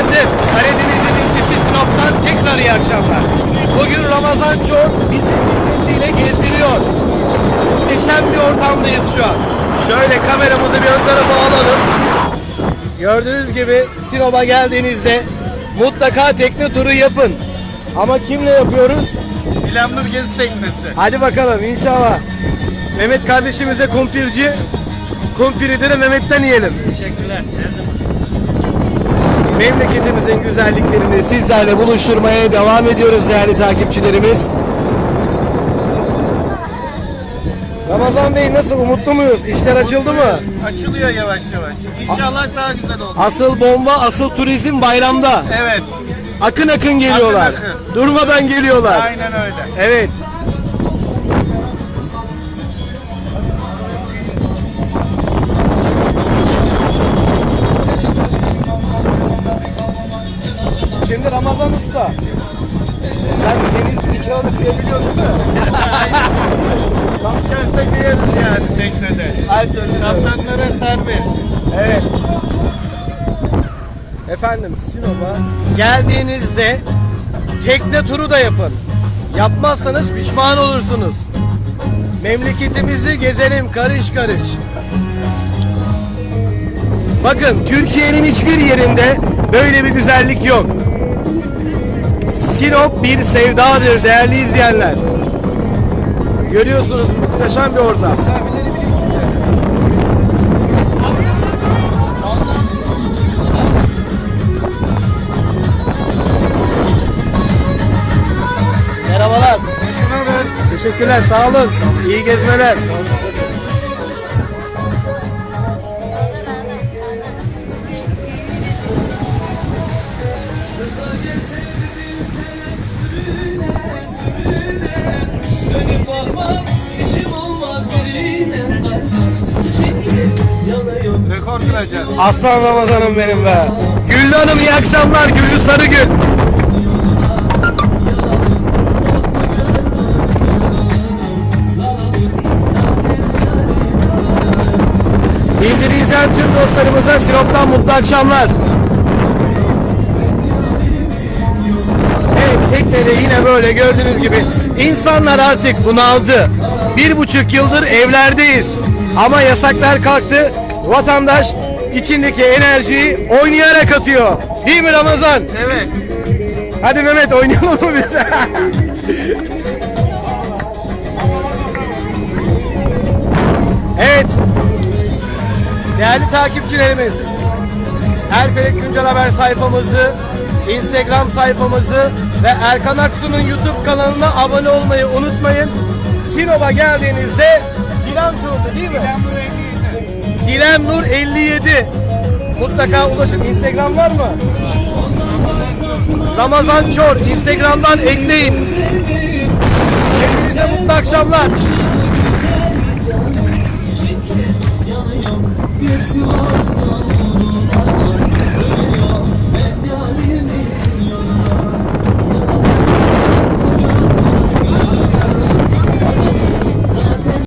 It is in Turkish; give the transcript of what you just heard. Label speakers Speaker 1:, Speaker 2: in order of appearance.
Speaker 1: Efendim, Karadeniz'in incisi Sinop'tan tekrar iyi akşamlar. Bugün Ramazan Çoğun bizi filmesiyle gezdiriyor. Muhteşem bir ortamdayız şu an. Şöyle kameramızı bir ön tarafa alalım. Gördüğünüz gibi Sinop'a geldiğinizde mutlaka tekne turu yapın. Ama kimle yapıyoruz?
Speaker 2: İlhamdur Gezi Teknesi.
Speaker 1: Hadi bakalım inşallah. Mehmet kardeşimize kumpirci, kumpiri de Mehmet'ten yiyelim.
Speaker 2: Teşekkürler. Her zaman.
Speaker 1: Memleketimizin güzelliklerini sizlerle buluşturmaya devam ediyoruz değerli takipçilerimiz. Ramazan Bey nasıl umutlu muyuz? İşler açıldı mı?
Speaker 2: Açılıyor yavaş yavaş. İnşallah daha güzel olur.
Speaker 1: Asıl bomba, asıl turizm bayramda.
Speaker 2: Evet.
Speaker 1: Akın akın geliyorlar.
Speaker 2: Akın akın.
Speaker 1: Durmadan geliyorlar.
Speaker 2: Aynen öyle.
Speaker 1: Evet. Şimdi Ramazan Usta. Sen deniz nikahını kıyabiliyorsun değil mi?
Speaker 2: Köfte kıyarız yani teknede.
Speaker 1: Her türlü.
Speaker 2: Kaptanlara serbest.
Speaker 1: Evet. Efendim Sinop'a geldiğinizde tekne turu da yapın. Yapmazsanız pişman olursunuz. Memleketimizi gezelim karış karış. Bakın Türkiye'nin hiçbir yerinde böyle bir güzellik yok. Sinop bir sevdadır değerli izleyenler. Görüyorsunuz muhteşem bir ortam. Merhabalar. Teşekkürler, sağ olun. İyi gezmeler.
Speaker 3: Dönüp
Speaker 2: Rekor kıracağız.
Speaker 1: Aslan Ramazan'ım benim be. Güllü Hanım iyi akşamlar. Güllü Sarıgül. Bizleri izleyen tüm dostlarımıza Sinop'tan mutlu akşamlar. Evet teknede yine böyle gördüğünüz gibi insanlar artık bunaldı. Bir buçuk yıldır evlerdeyiz. Ama yasaklar kalktı. Vatandaş içindeki enerjiyi oynayarak atıyor. Değil mi Ramazan?
Speaker 2: Evet.
Speaker 1: Hadi Mehmet oynayalım mı biz? evet. Değerli takipçilerimiz. Erfelek Güncel Haber sayfamızı, Instagram sayfamızı ve Erkan Aksu'nun YouTube kanalına abone olmayı unutmayın. Sinop'a geldiğinizde Dilan Tur'da değil mi? Dilem Nur 57. Mutlaka ulaşın. Instagram var mı? Ramazan Çor. Instagram'dan ekleyin. Hepinize mutlu akşamlar.